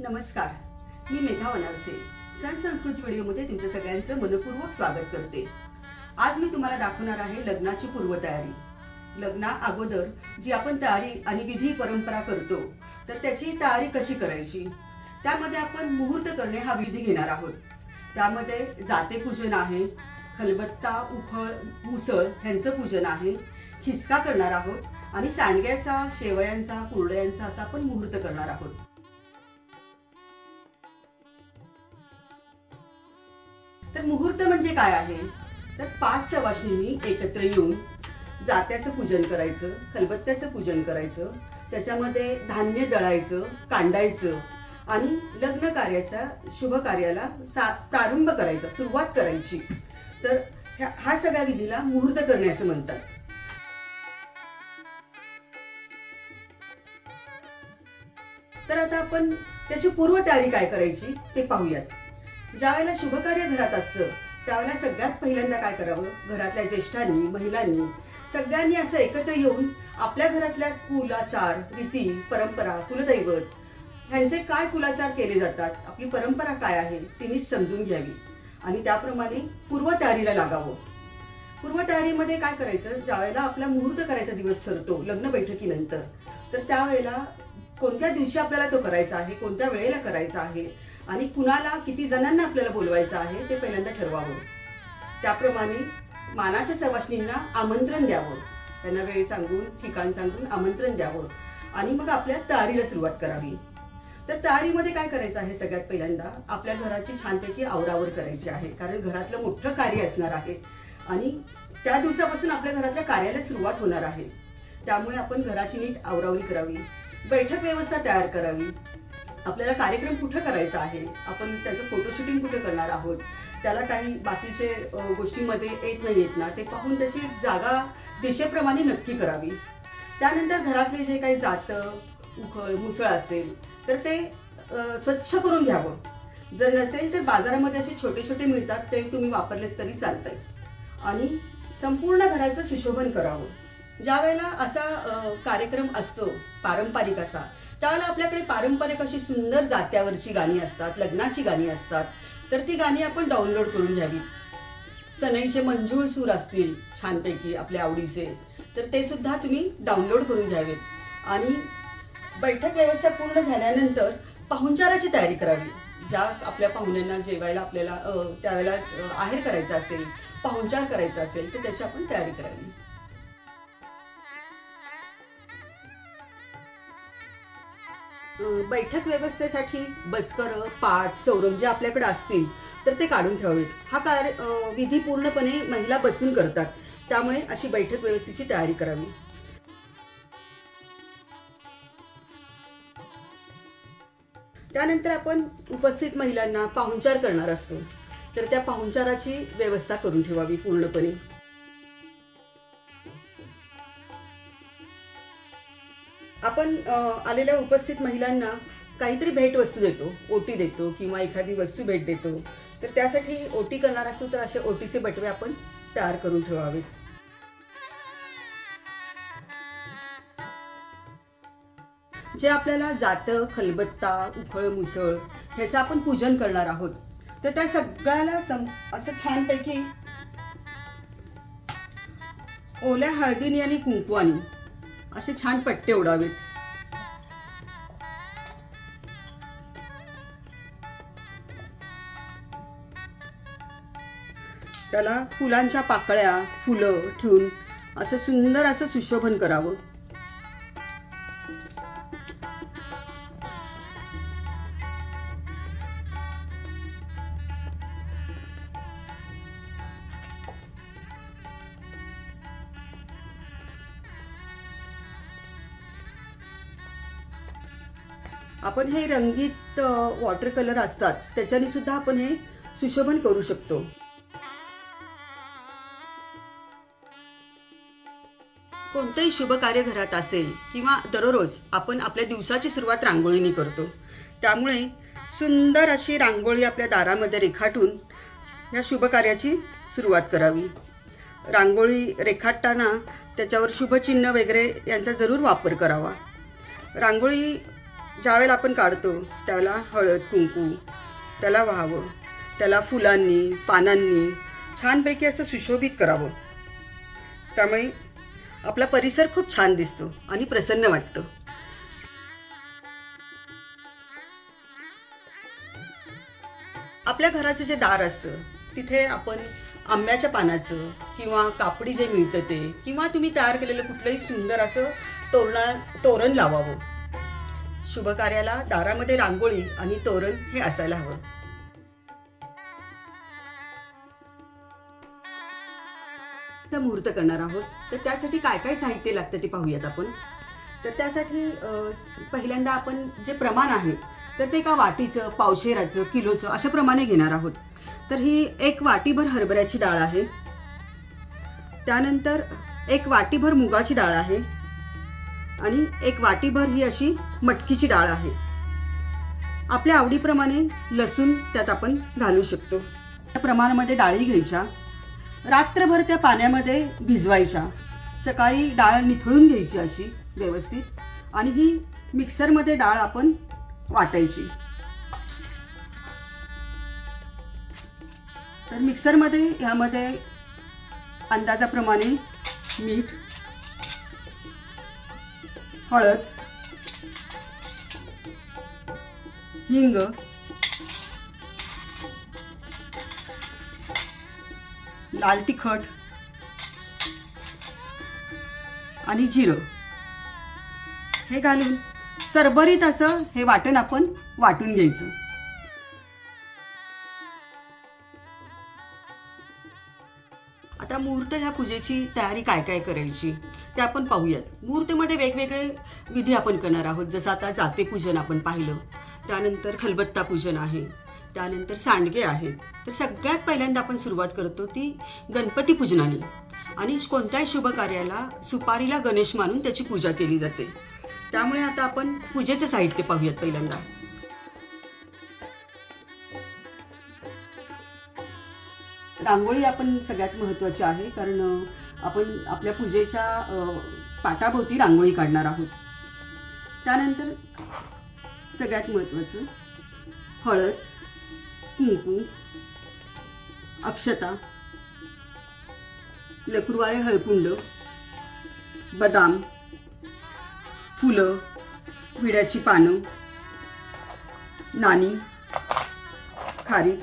नमस्कार. मी मेघा वनारसे. सण संस्कृती व्हिडिओमध्ये तुमच्या सगळ्यांचं मनपूर्वक स्वागत करते. आज मी तुम्हाला दाखवणार आहे लग्नाची पूर्वतयारी. लग्ना अगोदर जी आपण तयारी आणि विधी परंपरा करतो तर त्याची तयारी कशी करायची? त्यामध्ये आपण मुहूर्त करणे हा विधी घेणार आहोत. त्यामध्ये जाते पूजन आहे खलबत्ता उखळ मुसळ ह्यांचं पूजन आहे खिसका करणार आहोत आणि सांडग्याचा शेवयांचा कुरड्यांचा असा आपण मुहूर्त करणार आहोत. तर मुहूर्त म्हणजे काय आहे? तर पाच सवाष्णींनी एकत्र येऊन जात्याचं पूजन करायचं खलबत्त्याचं पूजन करायचं त्याच्यामध्ये धान्य दळायचं कांडायचं आणि लग्न कार्याच्या शुभ कार्याला सा प्रारंभ करायचा सुरुवात करायची. तर ह्या हा सगळ्या विधीला मुहूर्त करणे असं म्हणतात. तर आता आपण त्याची पूर्वतयारी काय करायची ते पाहूयात. ज्या वेळेला शुभकार्य घरात असतं त्यावेळेला सगळ्यात पहिल्यांदा काय करावं? घरातल्या ज्येष्ठांनी महिलांनी सगळ्यांनी असं एकत्र येऊन आपल्या घरातल्या कुलाचार रीती परंपरा कुलदैवत ह्यांचे काय कुलाचार केले जातात आपली परंपरा काय आहे ती नीट समजून घ्यावी. आणि त्याप्रमाणे पूर्वतयारीला लागावं. पूर्वतयारीमध्ये काय करायचं? ज्या वेळेला आपला मुहूर्त करायचा दिवस ठरतो लग्न बैठकीनंतर तर त्यावेळेला कोणत्या दिवशी आपल्याला तो करायचा आहे कोणत्या वेळेला करायचा आहे आणि कुणाला किती जणांना आपल्याला बोलवायचं आहे ते पहिल्यांदा ठरवावं. त्याप्रमाणे मानाच्या सवाष्णींना आमंत्रण द्यावं. त्यांना वेळ सांगून ठिकाण सांगून आमंत्रण द्यावं. आणि मग आपल्या तयारीला सुरुवात करावी. तर तयारीमध्ये काय करायचं आहे सगळ्यात पहिल्यांदा? आपल्या घराची छानपैकी आवरावर करायची आहे. कारण घरातलं मोठं कार्य असणार आहे. आणि त्या दिवसापासून आपल्या घरातल्या कार्याला सुरुवात होणार आहे. त्यामुळे आपण घराची नीट आवरावरी करावी. बैठक व्यवस्था तयार करावी. आपल्याला कार्यक्रम कुठं करायचा आहे? आपण त्याचं फोटोशूटिंग कुठे करणार आहोत? त्याला काही बाकीचे गोष्टीमध्ये गोष्टींमध्ये येत नाही येत ना ते पाहून त्याची जागा दिशेप्रमाणे नक्की करावी. त्यानंतर घरातले जे काही जातं उखळ मुसळ असेल तर ते स्वच्छ करून घ्यावं. जर नसेल तर बाजारामध्ये असे छोटे छोटे मिळतात ते तुम्ही वापरलेत तरी चालतंय. आणि संपूर्ण घराचं सुशोभन करावं. ज्या वेळेला असा कार्यक्रम असतो पारंपरिक असा त्यावेळेला आपल्याकडे पारंपरिक अशी सुंदर जात्यावरची गाणी असतात लग्नाची गाणी असतात. तर ती गाणी आपण डाउनलोड करून घ्यावी. सनईचे मंजूळ सूर असतील छानपैकी आपल्या आवडीचे तर ते सुद्धा तुम्ही डाउनलोड करून घ्यावेत. आणि बैठक व्यवस्था पूर्ण झाल्यानंतर पाहुणचाराची तयारी करावी. ज्या आपल्या पाहुण्यांना जेवायला आपल्याला त्यावेळेला आहेर करायचा असेल पाहुणचार करायचा असेल तर त्याची आपण तयारी करावी. बैठक व्यवस्थेसाठी बसकर पाट चौरंग जे आपल्याकडे असतील तर ते काढून ठेवावेत. हा कार्य विधी पूर्णपणे महिला बसून करतात. त्यामुळे अशी बैठक व्यवस्थेची तयारी करावी. त्यानंतर आपण उपस्थित महिलांना पाहुणचार करणार असतो. तर त्या पाहुणचाराची व्यवस्था करून ठेवावी पूर्णपणे. आपण आलेल्या उपस्थित महिलांना काहीतरी भेटवस्तू देतो. ओटी देतो किंवा एखादी वस्तू भेट देतो. तर त्यासाठी ओटी करणार असू तर असे ओटीचे बटवे आपण तयार करून ठेवावेत. जे आपल्याला जातं खलबत्ता उखळ मुसळ ह्याचं आपण पूजन करणार आहोत. तर त्या सगळ्याला सम असं छानपैकी ओल्या हळदीने आणि कुंकवानी असे छान पट्टे उडावेत. त्याला फुलांच्या पाकळ्या फुलं ठेवून असं सुंदर असं सुशोभन करावं. आपण हे रंगीत वॉटर कलर असतात त्याच्याने सुद्धा आपण हे सुशोभन करू शकतो. कोणतंही शुभ कार्य घरात असेल किंवा दररोज आपण आपल्या दिवसाची सुरुवात रांगोळीने करतो. त्यामुळे सुंदर अशी रांगोळी आपल्या दारामध्ये रेखाटून या शुभ कार्याची सुरुवात करावी. रांगोळी रेखाटताना त्याच्यावर शुभचिन्ह वगैरे यांचा जरूर वापर करावा. रांगोळी ज्यावेळेला आपण काढतो त्यावेळेला हळद कुंकू त्याला व्हावं त्याला फुलांनी पानांनी छानपैकी असं सुशोभित करावं. त्यामुळे आपला परिसर खूप छान दिसतो आणि प्रसन्न वाटतं. आपल्या घराचं जे दार असतं तिथे आपण आंब्याच्या पानाचं किंवा कापडी जे मिळतं ते किंवा तुम्ही तयार केलेलं कुठलंही सुंदर असं तोरणा तोरण लावावं. शुभकार्याला दारामध्ये रांगोळी आणि तोरण हे असायला हवं. मुहूर्त करणार आहोत. तर त्यासाठी काय काय साहित्य लागतं ते पाहूयात आपण. तर त्यासाठी पहिल्यांदा आपण जे प्रमाण आहे तर ते एका वाटीचं पावशेराचं किलोचं अशा प्रमाणे घेणार आहोत. तर ही एक वाटीभर हरभऱ्याची डाळ आहे. त्यानंतर एक वाटीभर मुगाची डाळ आहे. आणि एक वाटीभर ही अशी मटकीची डाळ आहे. आपल्या आवडीप्रमाणे लसूण त्यात आपण घालू शकतो. त्या प्रमाणामध्ये डाळी घ्यायच्या. रात्रभर त्या पाण्यामध्ये भिजवायच्या. सकाळी डाळ निथळून घ्यायची अशी व्यवस्थित आणि ही मिक्सरमध्ये डाळ आपण वाटायची. तर मिक्सरमध्ये ह्यामध्ये अंदाजाप्रमाणे मीठ हळद हिंग लाल तिखट आणि जिरं. हे घालून सरभरीत असं हे वाटण आपण वाटून घ्यायचं. आता मुहूर्त ह्या पूजेची तयारी काय काय करायची ते आपण पाहूयात. मुहूर्तमध्ये वेगवेगळे विधी आपण करणार आहोत. जसं आता जाते पूजन आपण पाहिलं. त्यानंतर खलबत्ता पूजन आहे. त्यानंतर सांडगे आहेत. तर सगळ्यात पहिल्यांदा आपण सुरुवात करतो ती गणपती पूजनाने. आणि कोणत्याही शुभ कार्याला सुपारीला गणेश मानून त्याची पूजा केली जाते. त्यामुळे आता आपण पूजेचं साहित्य पाहूयात पहिल्यांदा. रांगोळी आपण सगळ्यात महत्त्वाची आहे कारण आपण आपल्या पूजेच्या पाटाभोवती रांगोळी काढणार आहोत. त्यानंतर सगळ्यात महत्त्वाचं हळद कुंकू अक्षता लकुरवाळे हळकुंड बदाम फुलं विड्याची पानं नाणी खारीक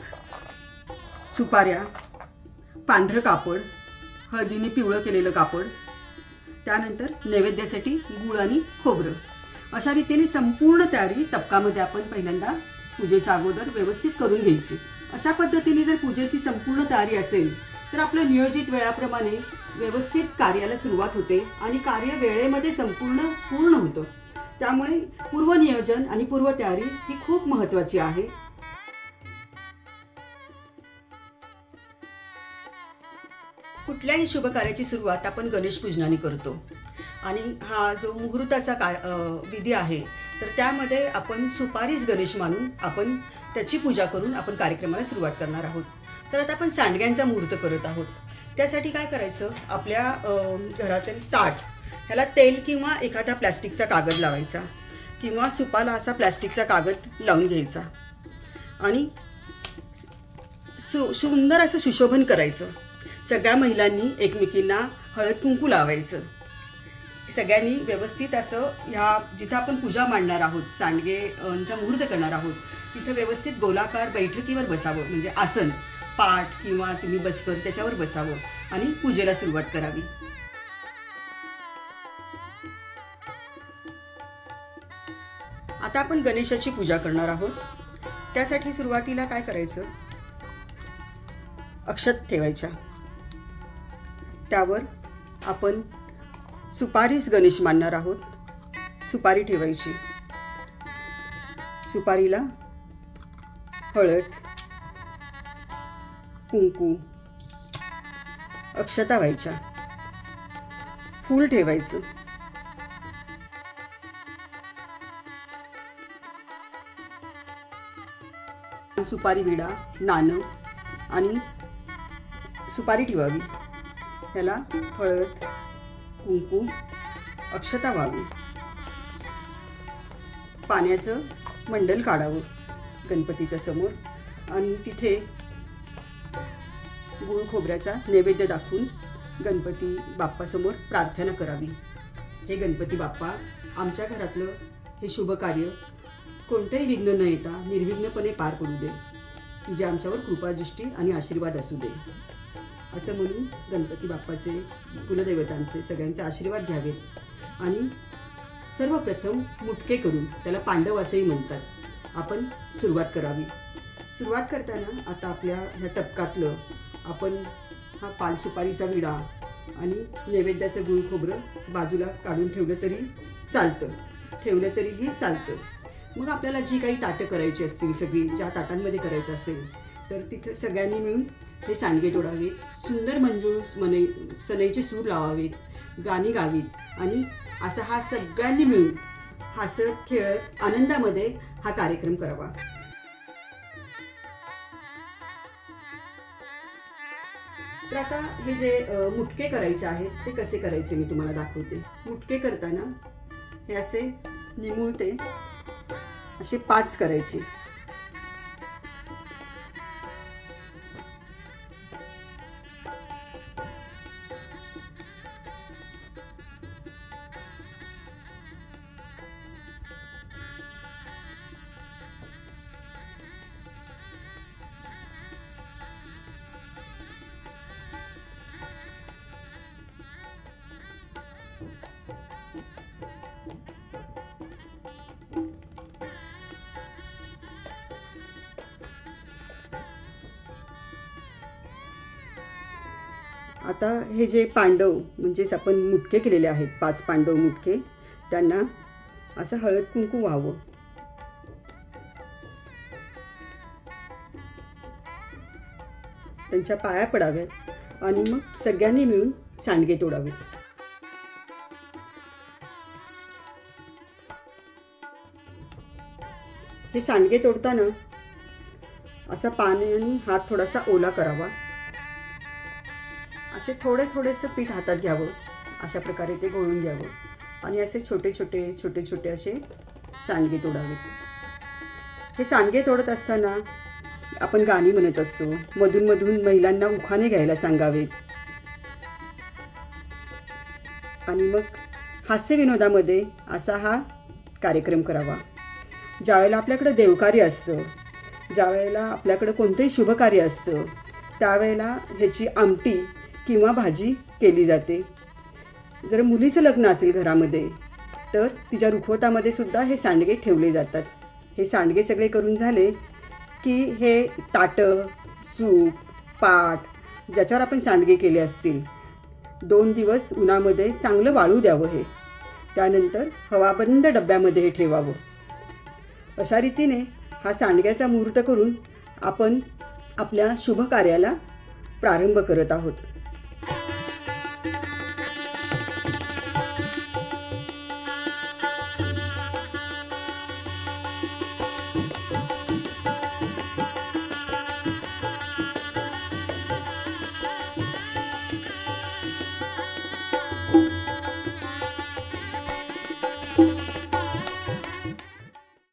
सुपाऱ्या पांढरं कापड हळदीने पिवळं केलेलं कापड त्यानंतर नैवेद्यासाठी गुळ आणि खोबरं. अशा रीतीने संपूर्ण तयारी तपकामध्ये आपण पहिल्यांदा पूजेच्या अगोदर व्यवस्थित करून घ्यायची. अशा पद्धतीने जर पूजेची संपूर्ण तयारी असेल तर आपलं नियोजित वेळाप्रमाणे व्यवस्थित कार्याला सुरुवात होते आणि कार्य वेळेमध्ये संपूर्ण पूर्ण होतं. त्यामुळे पूर्वनियोजन आणि पूर्वतयारी ही खूप महत्त्वाची आहे. कुठल्याही शुभ कार्याची सुरुवात आपण गणेश पूजनाने करतो. आणि हा जो मुहूर्ताचा काय विधी आहे तर त्यामध्ये आपण सुपारीच गणेश मानून आपण त्याची पूजा करून आपण कार्यक्रमाला सुरुवात करणार आहोत. तर आता आपण सांडग्यांचा मुहूर्त करत आहोत. त्यासाठी काय करायचं? आपल्या घरातील ताट ह्याला तेल किंवा एखादा प्लॅस्टिकचा कागद लावायचा किंवा सुपाला असा प्लॅस्टिकचा कागद लावून घ्यायचा. आणि सु सुंदर असं सुशोभन करायचं. सगळ्या महिलांनी एकमेकींना हळद कुंकू लावायचं. सगळ्यांनी व्यवस्थित असं ह्या जिथं आपण पूजा मांडणार आहोत सांडगेचा मुहूर्त करणार आहोत तिथं व्यवस्थित गोलाकार बैठकीवर बसावं. म्हणजे आसन पाठ किंवा तुम्ही बसकर त्याच्यावर बसावं आणि पूजेला सुरुवात करावी. आता आपण गणेशाची पूजा करणार आहोत. त्यासाठी सुरुवातीला काय करायचं? अक्षत ठेवायच्या. त्यावर आपण सुपारीच गणेश मानणार आहोत. सुपारी ठेवायची. सुपारीला हळद कुंकू अक्षता व्हायच्या. फूल ठेवायचं. सुपारी विडा नाणं आणि सुपारी ठेवावी. त्याला हळद कुंकू अक्षता व्हावी पाण्याचं मंडल काढावं गणपतीच्या समोर आणि तिथे गुळ खोबऱ्याचा नैवेद्य दाखवून गणपती बाप्पासमोर प्रार्थना करावी. हे गणपती बाप्पा आमच्या घरातलं हे शुभ कार्य कोणतेही विघ्न न येता निर्विघ्नपणे पार पडू दे. तुझ्या आमच्यावर कृपादृष्टी आणि आशीर्वाद असू दे. असं म्हणून गणपती बाप्पाचे कुलदैवतांचे सगळ्यांचे आशीर्वाद घ्यावेत. आणि सर्वप्रथम मुटके करून त्याला पांडव असेही म्हणतात. आपण सुरुवात करावी. सुरुवात करताना आता आपल्या ह्या टपकातलं आपण हा पान सुपारीचा विडा आणि नैवेद्याचं गुळ खोबरं बाजूला काढून ठेवलं तरी चालतं. ठेवलं तरीही चालतं. मग आपल्याला जी काही ताटं करायची असतील सगळी ज्या ताटांमध्ये करायचं असेल तर तिथं सगळ्यांनी मिळून हे सांडगे तोडावेत. सुंदर मंजूळ मनै सनईचे सूर लावावेत. गाणी गावीत. आणि असा हा सगळ्यांनी मिळून हसत खेळत आनंदामध्ये हा कार्यक्रम करावा. तर आता हे जे मुटके करायचे आहेत ते कसे करायचे मी तुम्हाला दाखवते. मुटके करताना हे असे निमुळते. असे पाच करायचे. आता हे जे पांडव म्हणजेच आपण मुटके केलेले आहेत पाच पांडव मुटके त्यांना असं हळद कुंकू व्हावं. त्यांच्या पाया पडाव्यात आणि मग सगळ्यांनी मिळून सांडगे तोडावेत हे सांडगे तोडताना असा पाण्याने हात थोडासा ओला करावा. असे थोडे थोडेसे पीठ हातात घ्यावं. अशा प्रकारे ते गोळून घ्यावं. आणि असे छोटे छोटे छोटे छोटे असे सांडगे तोडावे. हे सांडगे तोडत असताना आपण गाणी म्हणत असतो. मधून मधून महिलांना उखाणे घ्यायला सांगावेत. आणि मग हास्यविनोदामध्ये असा हा कार्यक्रम करावा. ज्यावेळेला आपल्याकडं देवकार्य असतं ज्यावेळेला आपल्याकडं कोणतंही शुभकार्य असतं त्यावेळेला ह्याची आमटी किंवा भाजी केली जाते. जर मुलीचं लग्न असेल घरामध्ये तर तिच्या रुखवतामध्ये सुद्धा हे सांडगे ठेवले जातात. हे सांडगे सगळे करून झाले की हे ताटं सूप पाट ज्याच्यावर आपण सांडगे केले असतील दोन दिवस उन्हामध्ये चांगलं वाळू द्यावं हे. त्यानंतर हवाबंद डब्यामध्ये हे ठेवावं. अशा रीतीने हा सांडग्याचा मुहूर्त करून आपण आपल्या शुभ कार्याला प्रारंभ करत आहोत.